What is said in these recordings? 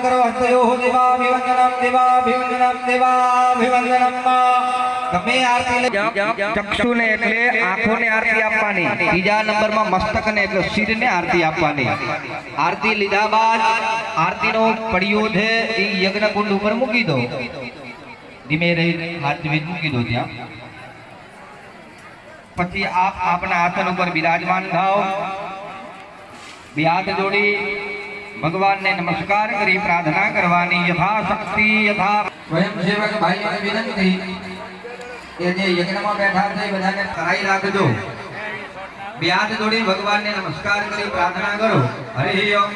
करो हस्तयोः दिवाभिवन्दनं दिवाभिवन्दनं दिवाभिवन्दनं मा તમે આરતી ચક્ષુને એટલે આંખોને આરતી આપવાની બીજા નંબરમાં મસ્તકને એટલે શિરને આરતી આપવાની આરતી લીધા બાદ આરતીનો પડિયો છે એ યજ્ઞ કુંડ ઉપર મૂકી દો ધીમે રહી હાથ ધીમે મૂકી દો ત્યાં પછી આપ આપના આસન ઉપર બિરાજમાન થાવ બે હાથ જોડી ભગવાનને નમસ્કાર કરી પ્રાર્થના કરવાની યથાશક્તિ યથા સ્વયંસેવક ભાઈઓને વિનંતી કે જે યજ્ઞમાં બેઠા છે બધાને કરાઈ રાખજો. બે હાથ જોડી ભગવાનને નમસ્કાર કરી પ્રાર્થના કરો. હરિ ઓમ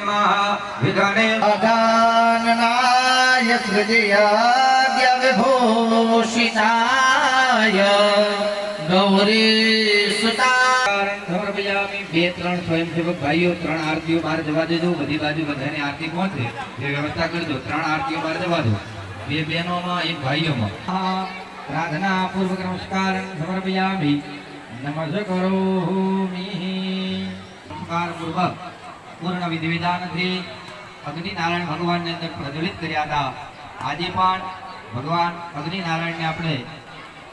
વિધાને અદાનનાય સૃજયાદ્ય વિભૂષિતાય ગૌરી સુતા બે, ત્રણ સ્વયંસેવક ભાઈઓ, ત્રણ આરતીઓ બહાર જવા દેજો. બધી બાજુ બધાની આરતી પહોંચે. એ વ્યવસ્થા કરજો. ત્રણ આરતીઓ બહાર જવા દો. બે બહેનોમાં, એક ભાઈઓમાં. પ્રાર્થના પૂર્વક નમસ્કાર સમર્પયામિ. નમસ્ કરો નમસ્કાર પૂર્વક. પૂર્ણ વિધિ વિધાનથી અગ્નિનારાયણ ભગવાનને અંદર પ્રજ્વલિત કર્યા હતા. આજે પણ ભગવાન અગ્નિનારાયણને આપણે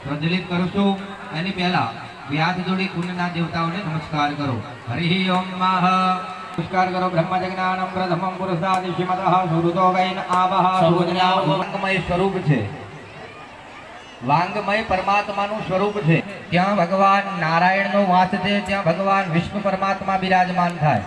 પ્રજ્વલિત કરીશું. એની પહેલા બે જોડી કુંડના દેવતાઓને નમસ્કાર કરો. હરિ ઓમ મહ નમસ્કાર કરો બ્રહ્મજ્ઞાનમ પ્રથમમ પુરુષાદિ શ્રીમતઃ સુરતો વૈન આવહ. વાંગમય સ્વરૂપ છે. વાંગમય પરમાત્માનું સ્વરૂપ છે. ત્યાં ભગવાન નારાયણનો વાસ છે ત્યાં ભગવાન વિષ્ણુ પરમાત્મા બિરાજમાન થાય.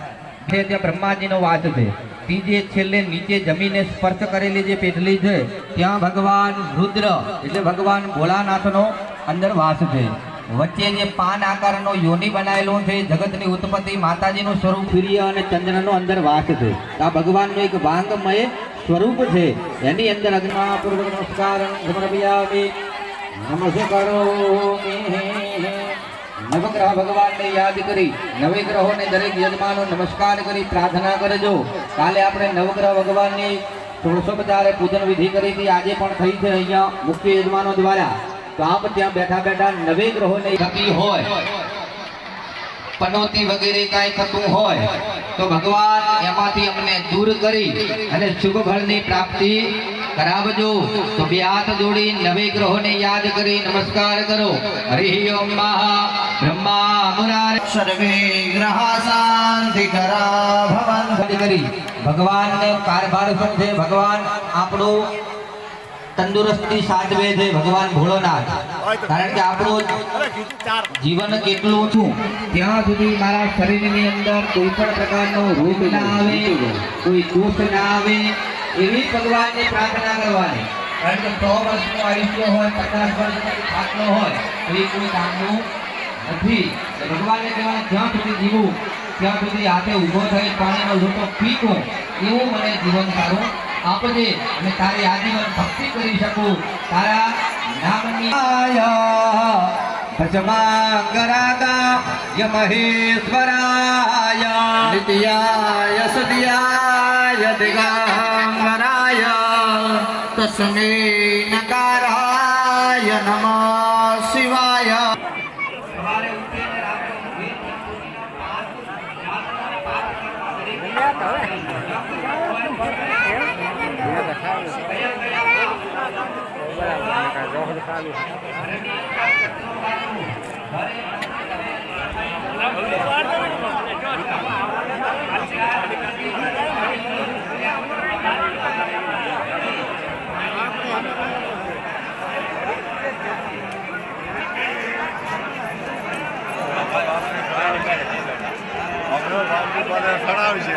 છે ત્યાં બ્રહ્માજીનો વાસ છે. ત્રીજે છેલ્લે નીચે જમીને સ્પર્શ કરેલી જે પેટલી છે ત્યાં ભગવાન રુદ્ર એટલે ભગવાન ભોળાનાથનો અંદર વાસ છે. વચ્ચે જે પાન આકારનો યોની બનાવેલો છે, જગતની ઉત્પત્તિ માતાજીનું સ્વરૂપ. સૂર્ય અને ચંદ્રનો અંદર વાસ છે. આ ભગવાનનું એક વાંગમય સ્વરૂપ છે. એની અંદર અગ્નિપૂર્વક નમસ્કાર સમર્પયામિ નમસ્કારો નવગ્રહ ભગવાનને યાદ કરી, નવગ્રહોને દરેક યજમાનો નમસ્કાર કરી, પ્રાર્થના કરજો. કાલે આપણે નવગ્રહ ભગવાનની સોળસો પચારે પૂજન વિધિ કરી હતી. આજે પણ થઈ છે અહીંયા મુખ્ય યજમાનો દ્વારા. તો આપ ત્યાં બેઠા બેઠા નવે ગ્રહોને થતી હોય પનોતી વગેરે કાંઈ થતું હોય તો ભગવાન એમાંથી અમને દૂર કરી અને શુભ ફળની પ્રાપ્તિ કરાવજો. તો બે હાથ જોડી નવે ગ્રહોને યાદ કરી નમસ્કાર કરો. હરિ ઓમ મહા બ્રહ્મા મુરાર સર્વે ગ્રહા શાંતિકરા ભવન. કરી ભગવાનને કારભાર છે ભગવાન આપણું તંદુરસ્તી સાચવે છે ભગવાન ભોળોનાથ. કારણ કે આપણું જીવન કેટલું ઓછું. ત્યાં સુધી મારા શરીરની અંદર કોઈ પણ પ્રકારનો રોગ ના આવે કોઈ દોષ ના આવે એવી ભગવાનને પ્રાર્થના કરવાની. કારણ કે સો વર્ષનું આયુષ્ય હોય પચાસ વર્ષનો ખાતનો હોય તો એ કોઈ કામનું નથી. ભગવાનને કહેવાય જ્યાં સુધી જીવું ત્યાં સુધી હાથે ઊભો થઈ પાણીનો લોટો પીતો એવું મને જીવન સારું આપજે અને તારી આજીવન ભક્તિ કરી શકું. તારા નામની ભજમાંગરાગા, યમહેશ્વરાય નિત્યાય સદયાય દિગંબરાય તસ્મે ખરાબ છે.